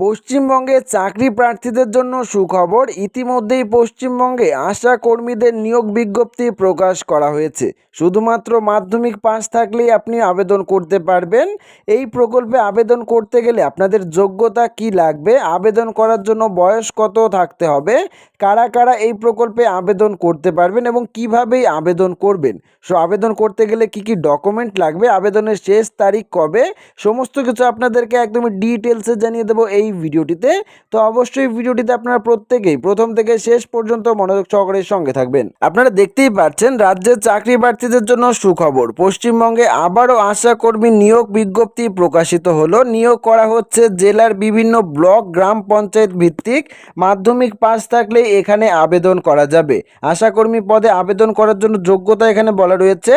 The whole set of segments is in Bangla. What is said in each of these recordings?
পশ্চিমবঙ্গে চাকরি প্রার্থীদের জন্য সুখবর। ইতিমধ্যেই পশ্চিমবঙ্গে আশা কর্মীদের নিয়োগ বিজ্ঞপ্তি প্রকাশ করা হয়েছে। শুধুমাত্র মাধ্যমিক পাস থাকলেই আপনি আবেদন করতে পারবেন। এই প্রকল্পে আবেদন করতে গেলে আপনাদের যোগ্যতা কি লাগবে, আবেদন করার জন্য বয়স কত থাকতে হবে, কারা কারা এই প্রকল্পে আবেদন করতে পারবেন এবং কিভাবেই আবেদন করবেন। সো, আবেদন করতে গেলে কি কি ডকুমেন্ট লাগবে, আবেদনের শেষ তারিখ কবে, সমস্ত কিছু আপনাদেরকে একদমই ডিটেলসে জানিয়ে দেবো এই ভিডিওটিতে, তো অবশ্যই ভিডিওটিতে আপনারা প্রত্যেকেই প্রথম থেকে শেষ পর্যন্ত মনোযোগ সহকারে সঙ্গে থাকবেন। আপনারা দেখতেই পাচ্ছেন রাজ্যের চাকরি প্রার্থীদের জন্য সুখবর। পশ্চিমবঙ্গে আবারও আশা কর্মী নিয়োগ বিজ্ঞপ্তি প্রকাশিত হলো। নিয়োগ করা হচ্ছে জেলার বিভিন্ন ব্লক, গ্রাম পঞ্চায়েত ভিত্তিক। মাধ্যমিক পাস থাকলে এখানে আবেদন করা যাবে। আশাকর্মী পদে আবেদন করার জন্য যোগ্যতা এখানে বলা রয়েছে।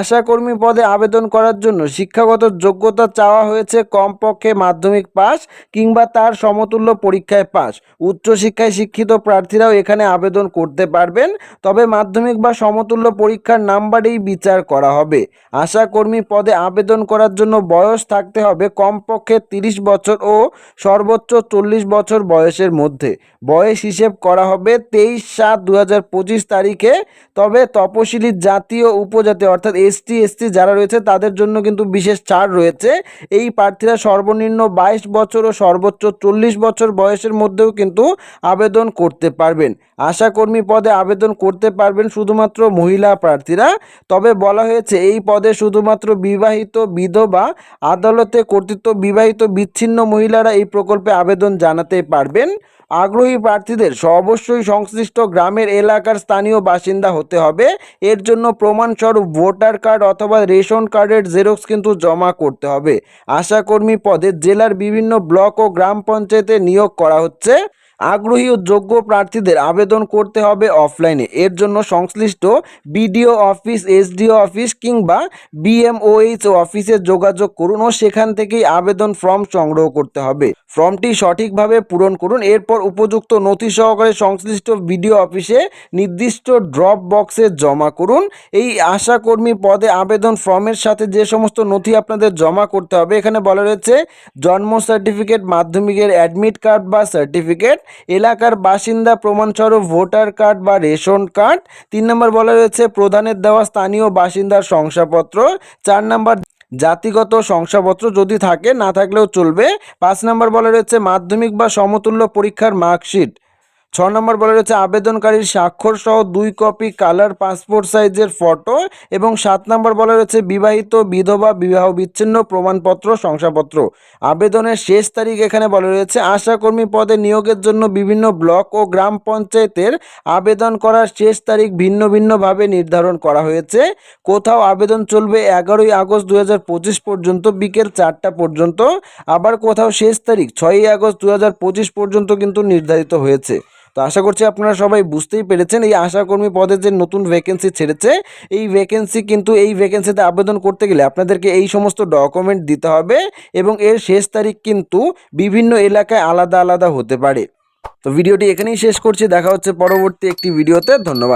আশাকর্মী পদে আবেদন করার জন্য শিক্ষাগত যোগ্যতা চাওয়া হয়েছে কমপক্ষে মাধ্যমিক পাস কিংবা তার সমতুল্য পরীক্ষায় পাস উচ্চশিক্ষায় শিক্ষিত প্রার্থীরাও এখানে আবেদন করতে পারবেন, তবে মাধ্যমিক বা সমতুল্য পরীক্ষার নাম্বারেই বিচার করা হবে। আশাকর্মী পদে আবেদন করার জন্য বয়স থাকতে হবে কমপক্ষে তিরিশ বছর ও সর্বোচ্চ চল্লিশ বছর বয়সের মধ্যে। বয়স হিসেব করা হবে তেইশ সাত দু তারিখে, তবে তপশিলি জাতি ও উপজাতি অর্থাৎ এসটি এসসি যারা রয়েছে তাদের জন্য কিন্তু বিশেষ ছাড় রয়েছে। এই প্রার্থীরা সর্বনিম্ন বাইশ বছর ও সর্বোচ্চ চল্লিশ বছর বয়সের মধ্যেও কিন্তু আবেদন করতে পারবেন। আশাকর্মী পদে আবেদন করতে পারবেন শুধুমাত্র মহিলা প্রার্থীরা। তবে বলা হয়েছে, এই পদে শুধুমাত্র বিবাহিত বিধবা, আদালতে কর্তৃত্ব বিবাহিত বিচ্ছিন্ন মহিলারা এই প্রকল্পে আবেদন জানাতে পারবেন। আগ্রহী প্রার্থীদের অবশ্যই সংশ্লিষ্ট গ্রামের এলাকার স্থানীয় বাসিন্দা হতে হবে। এর জন্য প্রমাণস্বরূপ ভোটার কার্ড অথবা রেশন কার্ডের জেরক্স কিন্তু জমা করতে হবে। আশাকর্মী পদে জেলার বিভিন্ন ব্লক ও গ্রাম পঞ্চায়েতে নিয়োগ করা হচ্ছে। আগ্রহী ও যোগ্য প্রার্থীদের আবেদন করতে হবে অফলাইনে। এর জন্য সংশ্লিষ্ট বিডিও অফিস, এসডিও অফিস কিংবা বিএমওএইচ অফিসে যোগাযোগ করুন ও সেখান থেকেই আবেদন ফর্ম সংগ্রহ করতে হবে। ফর্মটি সঠিকভাবে পূরণ করুন। এরপর উপযুক্ত নথি সহকারে সংশ্লিষ্ট বিডিও অফিসে নির্দিষ্ট ড্রপ বক্সে জমা করুন। এই আশাকর্মী পদে আবেদন ফর্মের সাথে যে সমস্ত নথি আপনাদের জমা করতে হবে, এখানে বলা রয়েছে, জন্ম সার্টিফিকেট, মাধ্যমিকের অ্যাডমিট কার্ড বা সার্টিফিকেট এলাকার বাসিন্দা প্রমাণস্বরূপ ভোটার কার্ড বা রেশন কার্ড। তিন নম্বর বলা রয়েছে প্রধানের দেওয়া স্থানীয় বাসিন্দার শংসাপত্র। চার নম্বর, জাতিগত শংসাপত্র যদি থাকে, না থাকলেও চলবে। পাঁচ নম্বর বলা রয়েছে মাধ্যমিক বা সমতুল্য পরীক্ষার মার্কশিট। ছ নম্বর বলা রয়েছে, আবেদনকারীর স্বাক্ষর সহ দুই কপি কালার পাসপোর্ট সাইজের ফটো এবং সাত নম্বর বলা রয়েছে, বিবাহিত বিধবা বিবাহ বিচ্ছিন্ন প্রমাণপত্র, শংসাপত্র। আবেদনের শেষ তারিখ এখানে বলা রয়েছে, আশাকর্মী পদে নিয়োগের জন্য বিভিন্ন ব্লক ও গ্রাম পঞ্চায়েতের আবেদন করার শেষ তারিখ ভিন্ন ভিন্নভাবে নির্ধারণ করা হয়েছে। কোথাও আবেদন চলবে এগারোই আগস্ট দুই হাজার পঁচিশ পর্যন্ত, বিকেল চারটা পর্যন্ত। আবার কোথাও শেষ তারিখ ছয়ই আগস্ট দুই হাজার পঁচিশ পর্যন্ত কিন্তু নির্ধারিত হয়েছে। তো আশা করছি আপনারা সবাই বুঝতেই পেরেছেন। এই আশাকর্মী পদের যে নতুন ভ্যাকেন্সি ছেড়েছে, এই ভ্যাকেন্সি কিন্তু এই ভ্যাকেন্সিতে আবেদন করতে গেলে আপনাদেরকে এই সমস্ত ডকুমেন্ট দিতে হবে এবং এর শেষ তারিখ কিন্তু বিভিন্ন এলাকায় আলাদা আলাদা হতে পারে। তো ভিডিওটি এখানেই শেষ করছি। দেখা হচ্ছে পরবর্তী একটি ভিডিওতে। ধন্যবাদ।